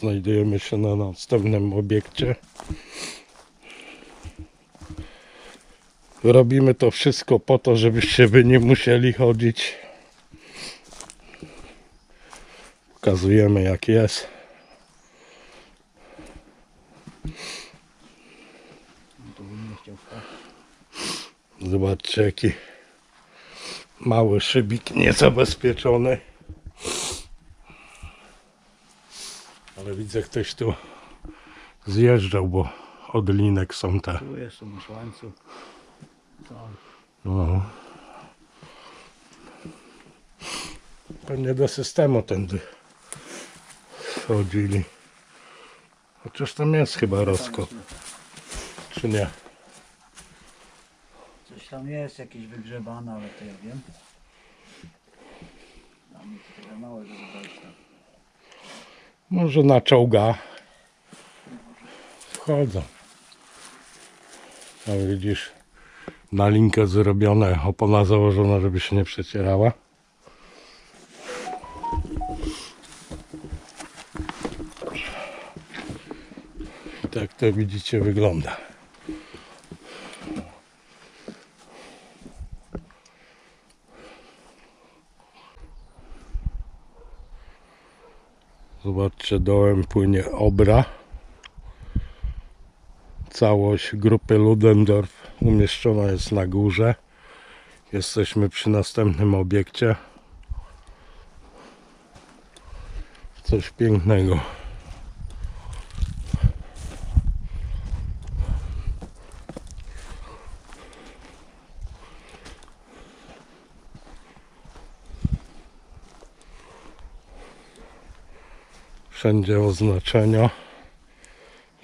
Znajdujemy się na następnym obiekcie. Robimy to wszystko po to, żebyście wy nie musieli chodzić. Pokazujemy jak jest. Zobaczcie jaki mały szybik niezabezpieczony. Ale widzę ktoś tu zjeżdżał, bo od linek są te. Tu jeszcze masz łańcuch. To No. Pewnie do systemu tędy chodzili. Chociaż tam jest chyba rozkop, czy nie? Coś tam jest jakieś wygrzebane, ale to ja wiem. Tam jest tyle małe, tam. Może na czołga wchodzą. A widzisz, na linkę zrobione, opona założona, żeby się nie przecierała. I tak to widzicie wygląda. Zobaczcie, dołem płynie Obra. Całość grupy Ludendorff umieszczona jest na górze. Jesteśmy przy następnym obiekcie. Coś pięknego. Wszędzie oznaczenia,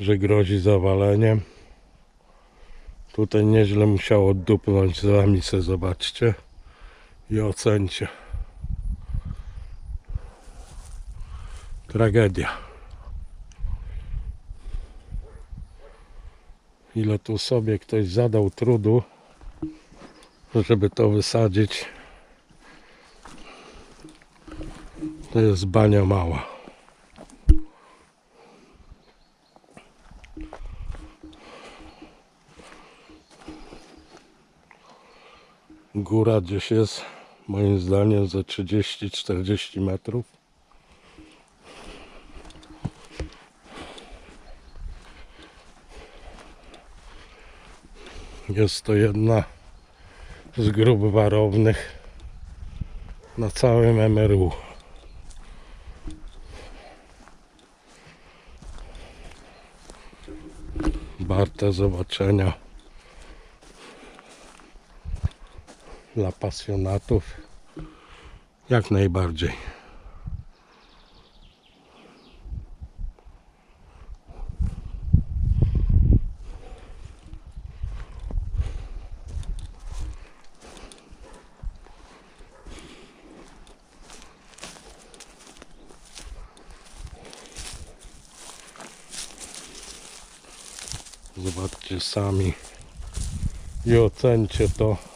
że grozi zawaleniem. Tutaj nieźle musiało dupnąć z wami se zobaczcie i ocencie. Tragedia. Ile tu sobie ktoś zadał trudu, żeby to wysadzić. To jest bania mała. Góra gdzieś jest moim zdaniem za 30-40 metrów. Jest to jedna z grup warownych na całym MRU. Warte zobaczenia. Dla pasjonatów jak najbardziej. Zobaczcie sami i ocencie to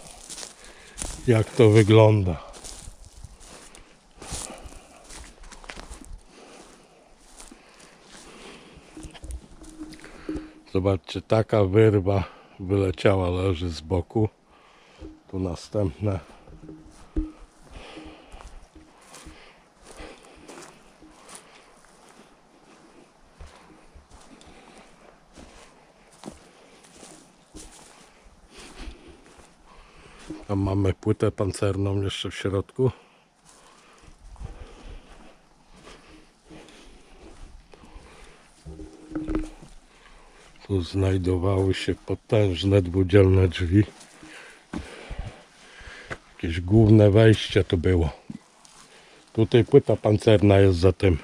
jak to wygląda. Zobaczcie, taka wyrwa wyleciała, leży z boku. Tu następne. Tam mamy płytę pancerną jeszcze w środku. Tu znajdowały się potężne dwudzielne drzwi. Jakieś główne wejście to było. Tutaj płyta pancerna jest za tym.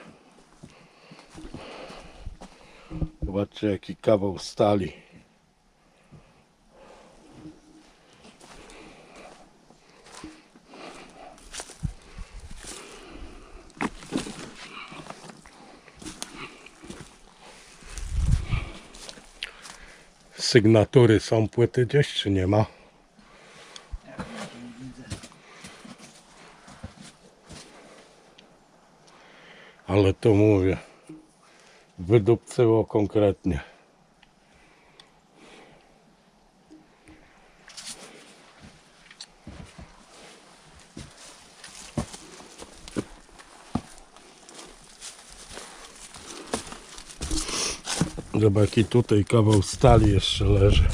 Zobaczcie jaki kawał stali. Sygnatury są płyty gdzieś, czy nie ma? Ale to mówię. wydupcyło konkretnie. Zobacz jaki tutaj kawał stali jeszcze leży.